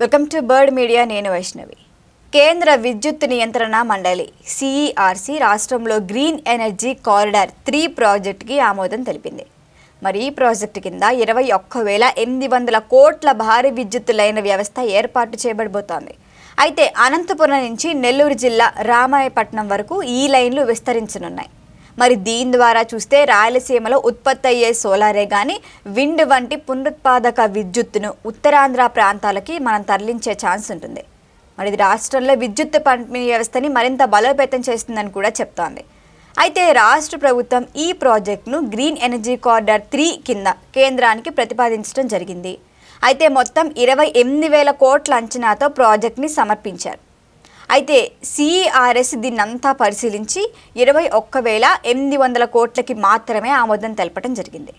Welcome to bird media నేను వైష్ణవి. కేంద్ర విద్యుత్ నియంత్రణ మండలి సిఈఆర్సి రాష్ట్రంలో గ్రీన్ ఎనర్జీ కారిడార్ త్రీ ప్రాజెక్టుకి ఆమోదం తెలిపింది. మరి ఈ ప్రాజెక్టు కింద ఇరవై ఒక్క వేల ఎనిమిది వందల కోట్ల భారీ విద్యుత్ లైన్ వ్యవస్థ ఏర్పాటు చేయబడబోతోంది. అయితే అనంతపురం నుంచి నెల్లూరు జిల్లా రామాయపట్నం వరకు ఈ లైన్లు విస్తరించనున్నాయి. మరి దీని ద్వారా చూస్తే రాయలసీమలో ఉత్పత్తి అయ్యే సోలారే కానీ విండ్ వంటి పునరుత్పాదక విద్యుత్తును ఉత్తరాంధ్ర ప్రాంతాలకి మనం తరలించే ఛాన్స్ ఉంటుంది. మరి ఇది రాష్ట్రంలో విద్యుత్ పంపిణీ వ్యవస్థని మరింత బలోపేతం చేస్తుందని కూడా చెప్తోంది. అయితే రాష్ట్ర ప్రభుత్వం ఈ ప్రాజెక్టును గ్రీన్ ఎనర్జీ కార్డర్ త్రీ కింద కేంద్రానికి ప్రతిపాదించడం జరిగింది. అయితే మొత్తం ఇరవై ఎనిమిది వేల కోట్ల అంచనాతో ప్రాజెక్ట్ని సమర్పించారు. అయితే సిఈఆర్ఎస్ దీన్నంతా పరిశీలించి ఇరవై ఒక్క వేల ఎనిమిది వందల కోట్లకి మాత్రమే ఆమోదం తెలపడం జరిగింది.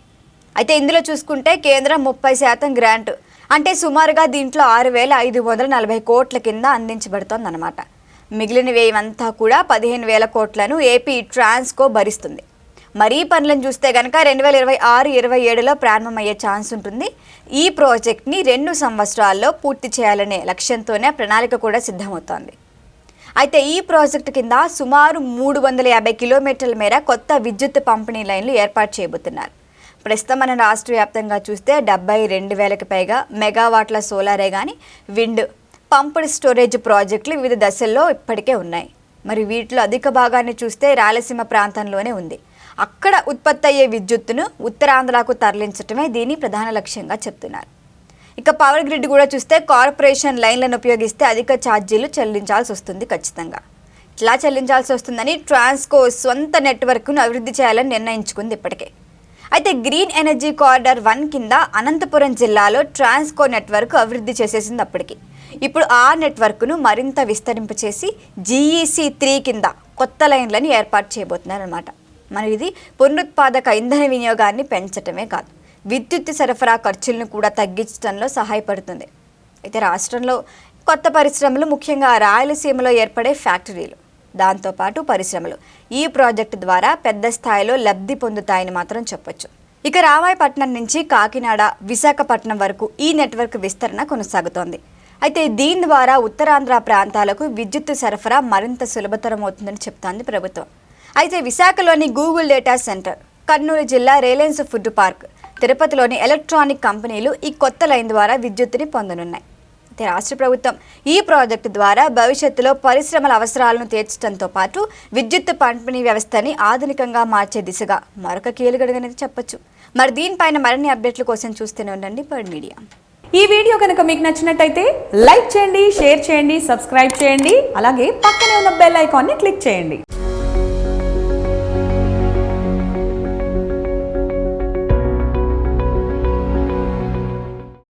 అయితే ఇందులో చూసుకుంటే కేంద్రం ముప్పై శాతం గ్రాంట్ అంటే సుమారుగా దీంట్లో ఆరు వేల ఐదు వందల నలభై కోట్ల కింద అందించబడుతోందన్నమాట. మిగిలిన వ్యయమంతా కూడా పదిహేను వేల కోట్లను ఏపీ ట్రాన్స్కో భరిస్తుంది. మరీ పనులను చూస్తే కనుక రెండు వేల ఇరవై ఆరు ఇరవై ఏడులో ప్రారంభమయ్యే ఛాన్స్ ఉంటుంది. ఈ ప్రాజెక్ట్ని రెండు సంవత్సరాల్లో పూర్తి చేయాలనే లక్ష్యంతోనే ప్రణాళిక కూడా సిద్ధమవుతోంది. అయితే ఈ ప్రాజెక్టు కింద సుమారు మూడు వందల యాభై కిలోమీటర్ల మేర కొత్త విద్యుత్ పంపిణీ లైన్లు ఏర్పాటు చేయబోతున్నారు. ప్రస్తుతం మన రాష్ట్ర వ్యాప్తంగా చూస్తే డెబ్బై రెండు వేలకు పైగా మెగావాట్ల సోలారే కానీ విండ్ పంప్డ్ స్టోరేజ్ ప్రాజెక్టులు వివిధ దశల్లో ఇప్పటికే ఉన్నాయి. మరి వీటిలో అధిక భాగాన్ని చూస్తే రాయలసీమ ప్రాంతంలోనే ఉంది. అక్కడ ఉత్పత్తి అయ్యే విద్యుత్తును ఉత్తరాంధ్రకు తరలించటమే దీని ప్రధాన లక్ష్యంగా చెప్తున్నారు. ఇక పవర్ గ్రిడ్ కూడా చూస్తే కార్పొరేషన్ లైన్లను ఉపయోగిస్తే అధిక ఛార్జీలు చెల్లించాల్సి వస్తుంది ఖచ్చితంగా. ఇట్లా చెల్లించాల్సి వస్తుందని ట్రాన్స్కో సొంత నెట్వర్క్ను అభివృద్ధి చేయాలని నిర్ణయించుకుంది ఇప్పటికే. అయితే గ్రీన్ ఎనర్జీ కారిడార్ వన్ కింద అనంతపురం జిల్లాలో ట్రాన్స్కో నెట్వర్క్ అభివృద్ధి చేసేసింది అప్పటికి. ఇప్పుడు ఆ నెట్వర్క్ను మరింత విస్తరింపచేసి జీఈసీ త్రీ కింద కొత్త లైన్లను ఏర్పాటు చేయబోతున్నారన్నమాట. మరి ఇది పునరుత్పాదక ఇంధన వినియోగాన్ని పెంచటమే కాదు. విద్యుత్ సరఫరా ఖర్చులను కూడా తగ్గించడంలో సహాయపడుతుంది. అయితే రాష్ట్రంలో కొత్త పరిశ్రమలు ముఖ్యంగా రాయలసీమలో ఏర్పడే ఫ్యాక్టరీలు. దాంతోపాటు పరిశ్రమలు. ఈ ప్రాజెక్టు ద్వారా పెద్ద స్థాయిలో లబ్ధి పొందుతాయని మాత్రం చెప్పొచ్చు. ఇక రామాయపట్నం నుంచి కాకినాడ విశాఖపట్నం వరకు ఈ నెట్వర్క్ విస్తరణ కొనసాగుతోంది. అయితే దీని ద్వారా ఉత్తరాంధ్ర ప్రాంతాలకు విద్యుత్ సరఫరా మరింత సులభతరం అవుతుందని చెప్తోంది ప్రభుత్వం. అయితే విశాఖలోని గూగుల్ డేటా సెంటర్ కర్నూలు జిల్లా రిలయన్స్ ఫుడ్ పార్క్ తిరుపతిలోని ఎలక్ట్రానిక్ కంపెనీలు ఈ కొత్త లైన్ ద్వారా విద్యుత్తుని పొందనున్నాయి. అయితే రాష్ట్ర ప్రభుత్వం ఈ ప్రాజెక్టు ద్వారా భవిష్యత్తులో పరిశ్రమల అవసరాలను తీర్చడంతో పాటు విద్యుత్ పంపిణీ వ్యవస్థని ఆధునికంగా మార్చే దిశగా మరొక కీలుగడగనేది చెప్పొచ్చు. మరి దీనిపైన మరిన్ని అప్డేట్ల కోసం చూస్తూనే ఉండండి బర్డ్ మీడియా. ఈ వీడియో కనుక మీకు నచ్చినట్టయితే లైక్ చేయండి షేర్ చేయండి సబ్స్క్రైబ్ చేయండి అలాగే పక్కనే ఉన్న బెల్ ఐకాన్ని క్లిక్ చేయండి.